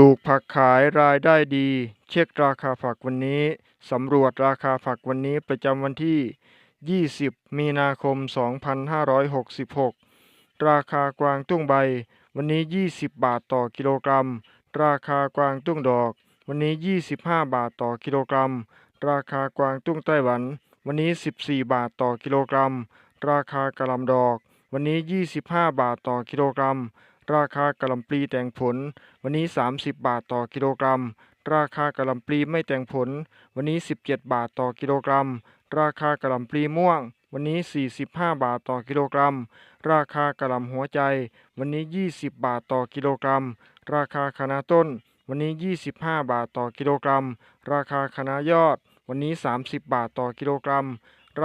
ลูกผักขายรายได้ดี เช็คราคาผักวันนี้สำรวจราคาผักวันนี้ประจำวันที่ 20 มีนาคม 2566 ราคากวางตุ้งใบ วันนี้ 20 บาทต่อกิโลกรัม ราคากวางตุ้งดอก วันนี้ 25 บาทต่อกิโลกรัม ราคากวางตุ้งไต้หวัน วันนี้ 14 บาทต่อกิโลกรัม ราคากระหลำดอก วันนี้ 25 บาทต่อกิโลกรัม ราคากระหลำปลีแต่งผล วันนี้ 30 บาทต่อกิโลกรัม ราคากระหลำปลีไม่แต่งผล วันนี้ 17 บาทต่อกิโลกรัม ราคากระหลำปลีม่วง วันนี้ 45 บาทต่อกิโลกรัม ราคากระหลำหัวใจ วันนี้ 20 บาทต่อกิโลกรัม ราคาคะน้าต้น วันนี้ 25 บาทต่อกิโลกรัม ราคาคะน้ายอด วันนี้ 30 บาทต่อกิโลกรัม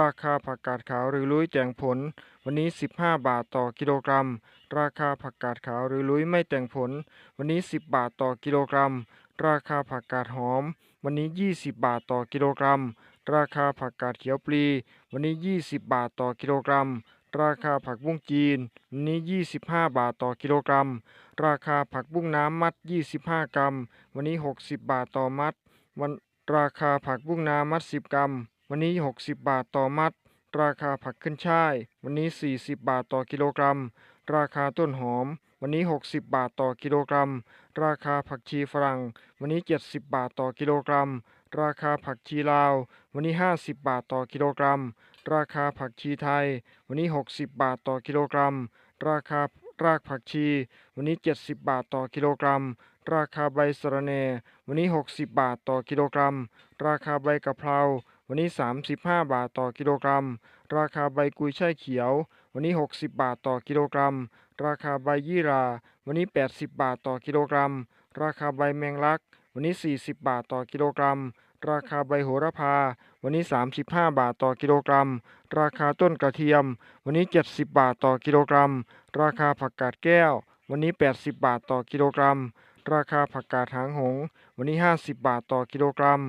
ราคาผักกาดขาวหรือลุยแจงผล วันนี้ 15 บาทต่อกิโลกรัม ราคาผักกาดขาวหรือลุยไม่แต่งผล วันนี้ 10 บาทต่อกิโลกรัม ราคาผักกาดหอม วันนี้ 20 บาทต่อกิโลกรัม ราคาผักกาดเขียวปลี วันนี้ 20 บาทต่อกิโลกรัม ราคาผักบุ้งจีน วันนี้ 25 บาทต่อกิโลกรัม ราคาผักบุ้งน้ำมัด 25 กรัม วันนี้ 60 บาทต่อมัด วันราคาผักบุ้งน้ำมัด 10 กรัม วันนี้ 60 บาทต่อมัด ราคาผักขึ้นช่าย วันนี้ 40 บาทต่อกิโลกรัม ราคาต้นหอม วันนี้ 60 บาทต่อกิโลกรัม ราคาผักชีฝรั่ง วันนี้ 70 บาทต่อกิโลกรัม ราคาผักชีลาว วันนี้ 50 บาทต่อกิโลกรัม ราคาผักชีไทย วันนี้ 60 บาทต่อกิโลกรัม ราคารากผักชี วันนี้ 70 บาทต่อกิโลกรัม ราคาใบสะระแหน่ วันนี้ 60 บาทต่อกิโลกรัม ราคาใบกะเพรา วันนี้ 35 บาทต่อกิโลกรัม ราคาใบกุยช่ายเขียว วันนี้ 60 บาทต่อกิโลกรัม ราคาใบยี่รา วันนี้ 80 บาทต่อกิโลกรัม ราคาใบแมงลัก วันนี้ 40 บาทต่อกิโลกรัม ราคาใบโหระพา วันนี้ 35 บาทต่อกิโลกรัม ราคาต้นกระเทียม วันนี้ 70 บาทต่อกิโลกรัม ราคาผักกาดแก้ว วันนี้ 80 บาทต่อกิโลกรัม ราคาผักกาดหางหง วันนี้ 50 บาทต่อกิโลกรัม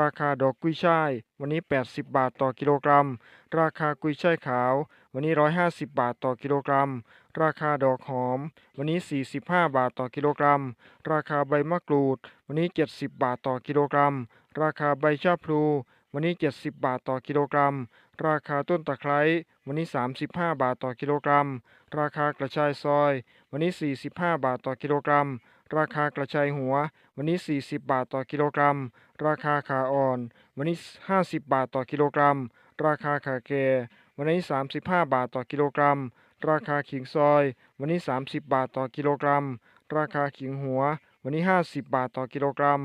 ราคาดอกกุ้ยช่าย วันนี้ 80 บาทต่อกิโลกรัม ราคากุ้ยช่ายขาว วันนี้ 150 บาทต่อกิโลกรัม ราคาดอกหอม วันนี้ 45 บาทต่อกิโลกรัม ราคาใบมะกรูด วันนี้ 70 บาทต่อกิโลกรัม ราคาใบชะพลู วันนี้ 70 บาทต่อกิโลกรัม ราคาต้นตะไคร้ วันนี้ 35 บาทต่อกิโลกรัม ราคากระชายซอย วันนี้ 45 บาทต่อกิโลกรัม ราคากระชายหัว วันนี้ 40 บาทต่อกิโลกรัม ราคาขาอ่อน วันนี้ 50 บาทต่อกิโลกรัม ราคาขาแก่วันนี้ 35 บาทต่อกิโลกรัม ราคาขิงซอย วันนี้ 30 บาทต่อกิโลกรัม ราคาขิงหัว วันนี้ 50 บาทต่อกิโลกรัม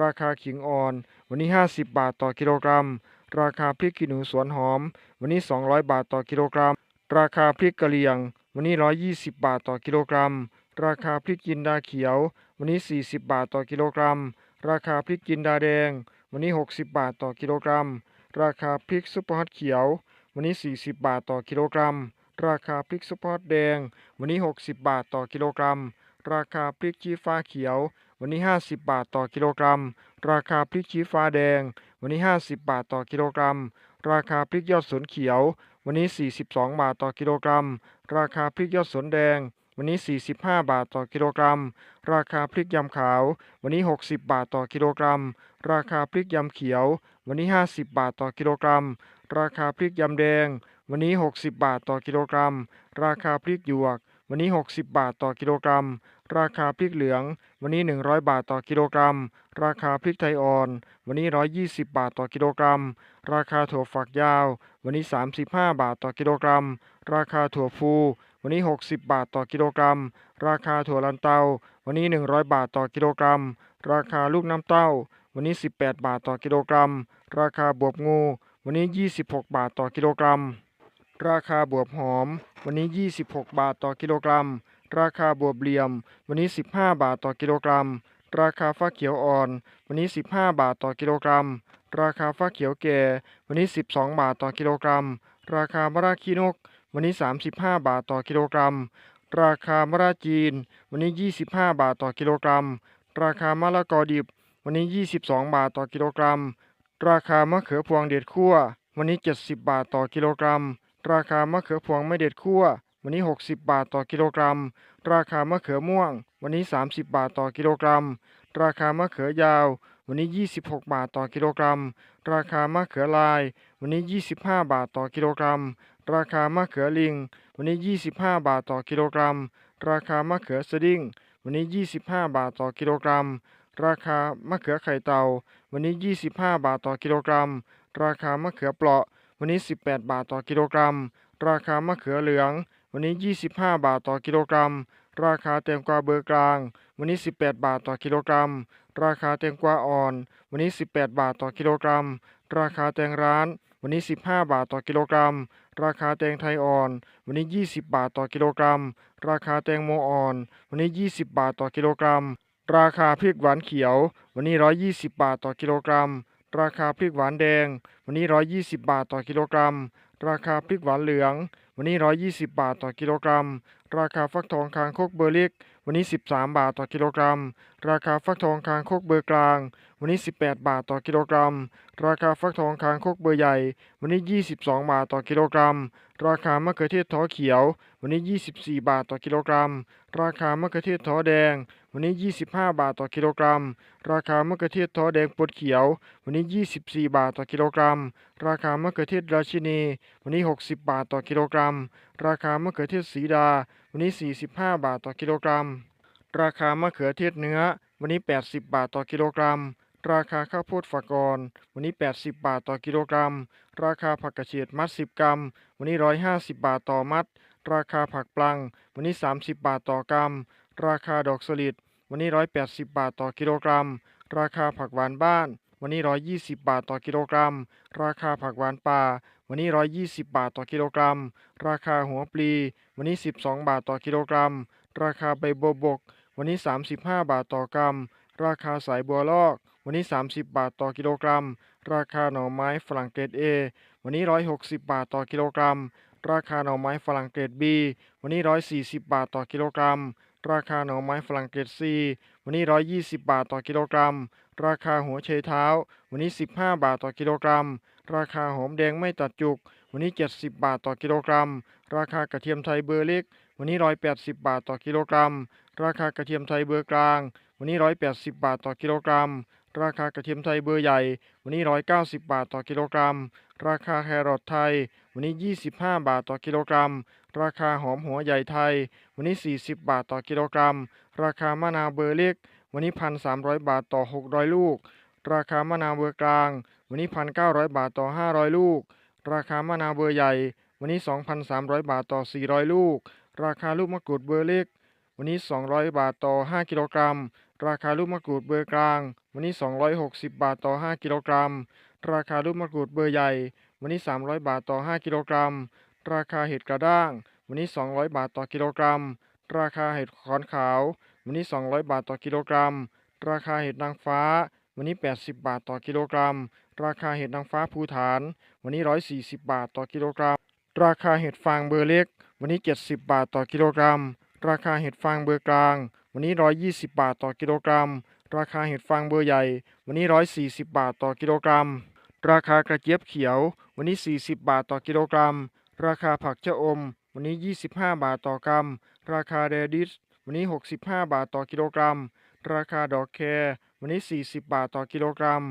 ราคาขิงอ่อน วันนี้ 50 บาทต่อกิโลกรัม ราคาพริกขี้หนูสวนหอม วันนี้ 200 บาทต่อกิโลกรัม ราคาพริกกะเหรี่ยง วันนี้ 120 บาทต่อกิโลกรัม ราคาพริกจินดาเขียว วันนี้ 40 บาทต่อกิโลกรัม ราคาพริกจินดาแดง วันนี้ 60 บาทต่อกิโลกรัม ราคาพริกซุปเปอร์ฮอตเขียว วันนี้ 40 บาทต่อกิโลกรัม ราคาพริกซุปเปอร์ฮอตแดง วันนี้ 60 บาทต่อกิโลกรัม ราคาพริกชี้ฟ้าเขียว วันนี้ 50 บาทต่อกิโลกรัม ราคาพริกชี้ฟ้าแดง วันนี้ 50 บาทต่อกิโลกรัม ราคาพริกยอดสนเขียว วันนี้ 42 บาทต่อกิโลกรัม ราคาพริกยอดสนแดง วันนี้ 45 บาทต่อกิโลกรัม ราคาพริกยำขาว วันนี้ 60 บาทต่อกิโลกรัม ราคาพริกยำเขียว วันนี้ 50 บาทต่อกิโลกรัม ราคาพริกยำแดง วันนี้ 60 บาทต่อกิโลกรัม ราคาพริกหยวก วันนี้ 60 บาทต่อกิโลกรัม ราคาพริกเหลือง วันนี้ 100 บาทต่อกิโลกรัม ราคาพริกไทยอ่อน วันนี้ 120 บาทต่อกิโลกรัม ราคาถั่วฝักยาว วันนี้ 35 บาทต่อกิโลกรัม ราคาถั่วฟู วันนี้ 60 บาทต่อกิโลกรัม ราคาถั่วลันเตา วันนี้ 100 บาทต่อกิโลกรัม ราคาลูกน้ำเต้า วันนี้ 18 บาทต่อกิโลกรัม ราคาบวบงู วันนี้ 26 บาทต่อกิโลกรัม ราคาบวบหอม วันนี้ 26 บาทต่อกิโลกรัม ราคาบวบเหลี่ยม วันนี้ 15 บาทต่อกิโลกรัม ราคาฟักเขียวอ่อน วันนี้ 15 บาทต่อกิโลกรัม ราคาฟักเขียวแก่ วันนี้ 12 บาทต่อกิโลกรัม ราคามะระขี้นก วันนี้ 35 บาทต่อกิโลกรัม ราคามะระจีน วันนี้ 25 บาทต่อกิโลกรัม ราคามะละกอดิบ วันนี้ 22 บาทต่อกิโลกรัม ราคามะเขือพวงเด็ดคั่ววันนี้ 70 บาทต่อกิโลกรัม ราคามะเขือพวงไม่เด็ดคั่ววันนี้ 60 บาทต่อกิโลกรัม ราคามะเขือม่วง วันนี้ 30 บาทต่อกิโลกรัม ราคามะเขือยาว วันนี้ 26 บาทต่อกิโลกรัม ราคามะเขือลาย วันนี้ 25 บาทต่อกิโลกรัม ราคามะเขือลิง วันนี้ 25 บาทต่อกิโลกรัม ราคามะเขือสดิ้ง วันนี้ 25 บาทต่อกิโลกรัม ราคามะเขือไข่เต่า วันนี้ 25 บาทต่อกิโลกรัม ราคามะเขือเปราะ วันนี้ 18 บาทต่อกิโลกรัม ราคามะเขือเหลือง วันนี้ 25 บาทต่อกิโลกรัม ราคาแตงกวาเบอร์กลาง วันนี้ 18 บาทต่อกิโลกรัม ราคาแตงกวาอ่อน วันนี้ 18 บาทต่อกิโลกรัม ราคาแตงร้านวันนี้ 15 บาทต่อกิโลกรัม ราคาแตงไทยอ่อน วันนี้ 20 บาทต่อกิโลกรัม ราคาแตงโมอ่อน วันนี้ 20 บาทต่อกิโลกรัม ราคาพริกหวานเขียว วันนี้ 120 บาทต่อกิโลกรัม ราคาพริกหวานแดง วันนี้ 120 บาทต่อกิโลกรัม ราคาพริกหวานเหลือง วันนี้ 120 บาทต่อกิโลกรัม ราคาฟักทองคางคกเบอร์ล็ก วันนี้ 13 บาทต่อกิโลกรัม ราคาฟักทองคางคกเบอร์กลาง วันนี้ 18 บาทต่อกิโลกรัม ราคาฟักทองคางคกเบอร์ใหญ่ วันนี้ 22 บาทต่อกิโลกรัม ราคามะเขือเทศท้อเขียว วันนี้ 24 บาทต่อกิโลกรัม ราคามะเขือเทศท้อแดง วันนี้ 25 บาทต่อกิโลกรัม ราคามะเขือเทศท้อแดงปดเขียว วันนี้ 24 บาทต่อกิโลกรัม ราคามะเขือเทศราชินี วันนี้ 60 บาทต่อกิโลกรัม ราคามะเขือเทศสีดา วันนี้ 45 บาทต่อกิโลกรัม ราคามะเขือเทศเนื้อ วันนี้ 80 บาทต่อกิโลกรัม ราคาข้าวโพดฝากรวันนี้ 80 บาทต่อกิโลกรัม ราคาผักกระเฉดมัด 10 กรัม วันนี้ 150 บาทต่อมัด ราคาผักปลัง วันนี้ 30 บาทต่อกรัม ราคาดอกสลิด วันนี้ 180 บาทต่อกิโลกรัม ราคาผักหวานบ้าน วันนี้ 120 บาทต่อกิโลกรัม ราคาผักหวานป่า วันนี้ 120 บาทต่อกิโลกรัม ราคาหัวปลี วันนี้ 12 บาทต่อกิโลกรัม ราคาใบบัวบก วันนี้ 35 บาทต่อกรัม ราคาสายบัวลอก วันนี้ 30 บาทต่อกิโลกรัม ราคาหน่อไม้ฝรั่งเกรด A วันนี้ 160 บาทต่อกิโลกรัม ราคาหน่อไม้ฝรั่งเกรด B วันนี้ 140 บาทต่อกิโลกรัม ราคาหน่อไม้ฝรั่งเกรด C วันนี้ 120 บาทต่อกิโลกรัม ราคาหัวไชยเท้า วันนี้ 15 บาทต่อกิโลกรัม ราคาหอมแดงไม่ตัดจุก วันนี้ 70 บาทต่อกิโลกรัม ราคากระเทียมไทยเบอร์เล็ก วันนี้ 180 บาทต่อกิโลกรัม ราคากระเทียมไทยเบอร์กลาง วันนี้ 180 บาทต่อกิโลกรัม ราคากระเทียมไทยเบอร์ใหญ่ วันนี้ 190 บาทต่อกิโลกรัม ราคาแครอทไทย วันนี้ 25 บาทต่อกิโลกรัม ราคาหอมหัวใหญ่ไทย วันนี้ 40 บาทต่อกิโลกรัม ราคามะนาวเบอร์เล็ก วันนี้ 1,300 บาทต่อ 600 ลูก ราคามะนาวเบอร์กลาง วันนี้ 1,900 บาทต่อ 500 ลูก ราคามะนาวเบอร์ใหญ่ วันนี้ 2,300 บาทต่อ 400 ลูก ราคาลูกมะกรูดเบอร์เล็ก วันนี้ 200 บาทต่อ 5 กิโลกรัม ราคาลูกมะกรูดเบอร์กลาง วันนี้ 260 บาทต่อ 5 กิโลกรัม ราคาลูกมะกรูดเบอร์ใหญ่ วันนี้ 300 บาทต่อ 5 กิโลกรัม ราคาเห็ดกระด้าง วันนี้ 200 บาทต่อกิโลกรัม ราคาเห็ดขอนขาว วันนี้ 200 บาทต่อกิโลกรัม ราคาเห็ดนางฟ้า วันนี้ 80 บาทต่อกิโลกรัม ราคาเห็ดนางฟ้าภูฐาน วันนี้ 140 บาทต่อกิโลกรัม ราคาเห็ดฟางเบอร์เล็ก วันนี้ 70 บาทต่อกิโลกรัม ราคาเห็ดฟางเบอร์กลาง วันนี้ 120 บาทต่อกิโลกรัม ราคาเห็ดฟางเบอร์ใหญ่ วันนี้ 140 บาทต่อกิโลกรัม ราคากระเจี๊ยบเขียว วันนี้ 40 บาทต่อกิโลกรัม ราคาผักชะอม วันนี้ 25 บาทต่อกรัม ราคาเรดิส วันนี้ 65 บาทต่อกิโลกรัม ราคาดอกแครวันนี้ 40 บาทต่อกิโลกรัม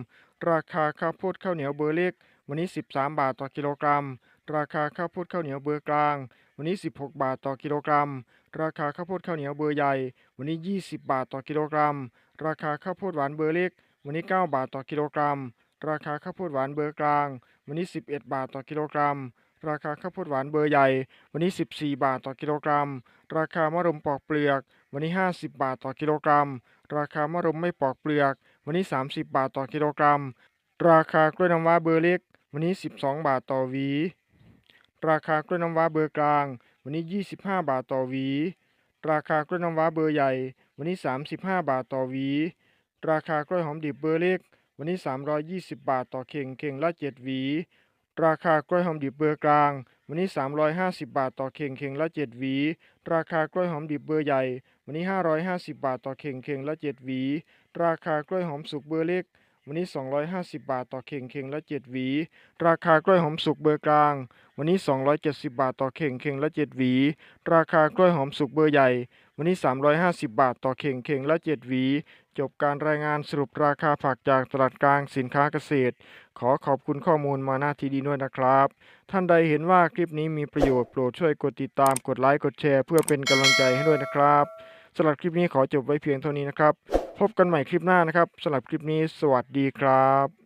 ราคาข้าวโพดข้าวเหนียวเบอร์เล็ก วันนี้ 13 บาทต่อกิโลกรัม ราคาข้าวโพดข้าวเหนียวเบอร์กลาง วันนี้ 16 บาทต่อกิโลกรัม ราคาข้าวโพดข้าวเหนียวเบอร์ใหญ่ วันนี้ 20 บาทต่อกิโลกรัม ราคาข้าวโพดหวานเบอร์เล็ก วันนี้ 9 บาทต่อกิโลกรัม ราคาข้าวโพดหวานเบอร์กลาง วันนี้ 11 บาทต่อกิโลกรัมราคาข้าวโพดหวานเบอร์ใหญ่ วันนี้ 14 บาทต่อกิโลกรัม ราคามะรุมปอกเปลือก วันนี้ 50 บาทต่อกิโลกรัม ราคามะรุมไม่ปอกเปลือก วันนี้ 30 บาทต่อกิโลกรัม ราคากล้วยน้ำว้าเบอร์เล็ก วันนี้ 12 บาทต่อหวี ราคากล้วยน้ำว้าเบอร์กลาง วันนี้ 25 บาทต่อหวี ราคากล้วยน้ำว้าเบอร์ใหญ่ วันนี้ 35 บาทต่อหวี ราคากล้วยหอมดิบเบอร์เล็ก วันนี้ 320 บาทต่อเข่งเข่งละ 7 หวี ราคากล้วยหอมดิบเบอร์กลาง วันนี้ 350 บาทต่อเข่งเข่งละ 7 หวี ราคากล้วยหอมดิบเบอร์ใหญ่ วันนี้ 550 บาทต่อเข่งเข่งละ 7 หวี ราคากล้วยหอมสุกเบอร์เล็ก วันนี้ 250 บาทต่อเข่งเข่งละ 7 หวี ราคากล้วยหอมสุกเบอร์กลาง วันนี้ 270 บาทต่อเข่งเข่งละ 7 หวี ราคากล้วยหอมสุกเบอร์ใหญ่ วันนี้ 350 บาทต่อเข่งเข่งละ 7 หวี จบการรายงานสรุปราคาผักจากตลาดกลางสินค้าเกษตร ขอขอบคุณข้อมูลมาหน้าทีดีด้วยนะครับ ท่านใดเห็นว่าคลิปนี้มีประโยชน์โปรดช่วยกดติดตามกดไลค์กดแชร์เพื่อเป็นกำลังใจให้ด้วยนะครับสำหรับคลิปนี้ขอจบไว้เพียงเท่านี้นะครับ พบกันใหม่คลิปหน้านะครับสำหรับคลิปนี้สวัสดีครับ